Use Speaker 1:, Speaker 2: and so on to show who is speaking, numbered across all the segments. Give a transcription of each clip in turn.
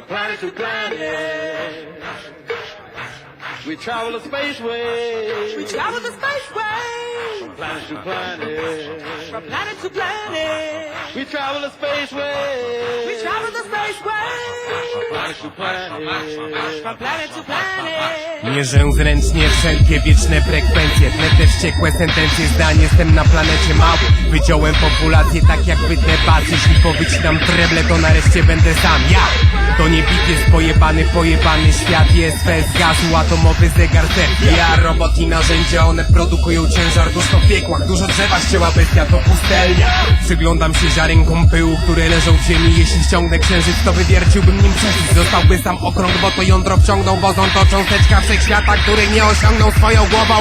Speaker 1: planet to planet. We travel the space way.
Speaker 2: We travel the space way,
Speaker 1: planet to planet.
Speaker 2: From planet to planet.
Speaker 1: We travel the space way.
Speaker 2: We travel the space way,
Speaker 1: planet to planet.
Speaker 2: from planet to planet.
Speaker 3: Mierzę zręcznie wszelkie wieczne frekwencje Tle te wściekłe sentencje zdań Jestem na planecie małp Wyciąłem populację tak jak wytnę bas Jeśli powycinam treble to nareszcie będę sam Ja! To nie bit jest pojebany, pojebany świat Jest fez gazu, atomowy zegar set Ja, robot i narzędzia, one produkują ciężar Dusz to w piekłach, dużo drzewa ścięła bestia To pustelnia Przyglądam się ziarenkom pyłu, które leżą w ziemi. Jeśli ściągnę księżyc, to wywierciłbym nim prześwit Zostałby sam okrąg, bo to jądro wciągnął Bozon to cząsteczka wszechświata, który nie osiągnął swoją głową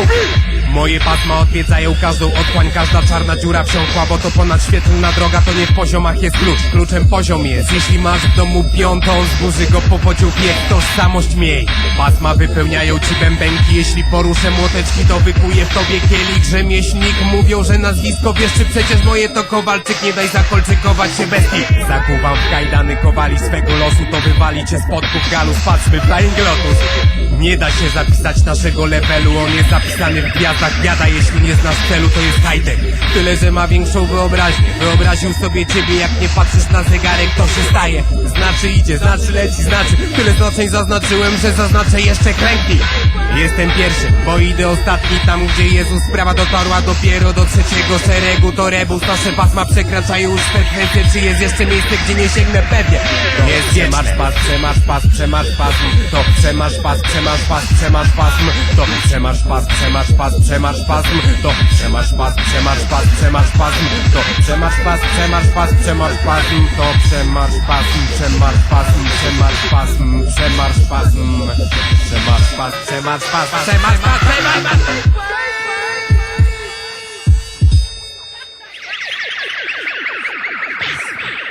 Speaker 3: Moje pasma odwiedzają każdą otchłań Każda czarna dziura wsiąkła, bo to ponad świetlna droga To nie w poziomach jest klucz, kluczem poziom jest. Jeśli masz w domu piątą, zburzy go po pociąg wiek Tożsamość miej. Pasma wypełniają ci bębenki Jeśli poruszę młoteczki, to wykuje w tobie kielich Rzemieślnik mówią, że nazwisko wiesz Czy przecież moje to Kowalczyk Nie daj zakolczykować się bestii. Zakuwam w kajdany kowali swego losu To wywali cię spod galu Patrzmy Flying Lotus nie da się zapisać naszego levelu On jest zapisany w gwiazdach Biada jeśli nie znasz celu to jest high-tech. Tyle, że ma większą wyobraźnię. Wyobraził sobie ciebie jak nie patrzysz na zegarek To się staje. Znaczy idzie, znaczy leci, znaczy. Tyle znaczeń zaznaczyłem, że zaznaczę jeszcze klęknij Jestem pierwszy, bo idę ostatni. Tam gdzie Jezus sprawa dotarła dopiero do trzeciego szeregu. To rebus, nasze pasma przekraczają już frekwencję Czy jest jeszcze miejsce gdzie nie sięgnę? Pewnie. Jest przemarsz pas, przemarsz pas, przemarsz pasm. To przemarsz pas, przemarsz pas, przemarsz pasm. To przemarsz pas, przemarsz pas, To przemarsz pas, Przemaszpazm to przemaszpazm, przemaszpazm, przemaszpazm to przemaszpazm, przemaszpazm, przemaszpazm to przemaszpazm, przemaszpazm, przemaszpazm, przemaszpazm, przemaszpazm, przemaszpazm, przemaszpazm, przemaszpazm. Peace.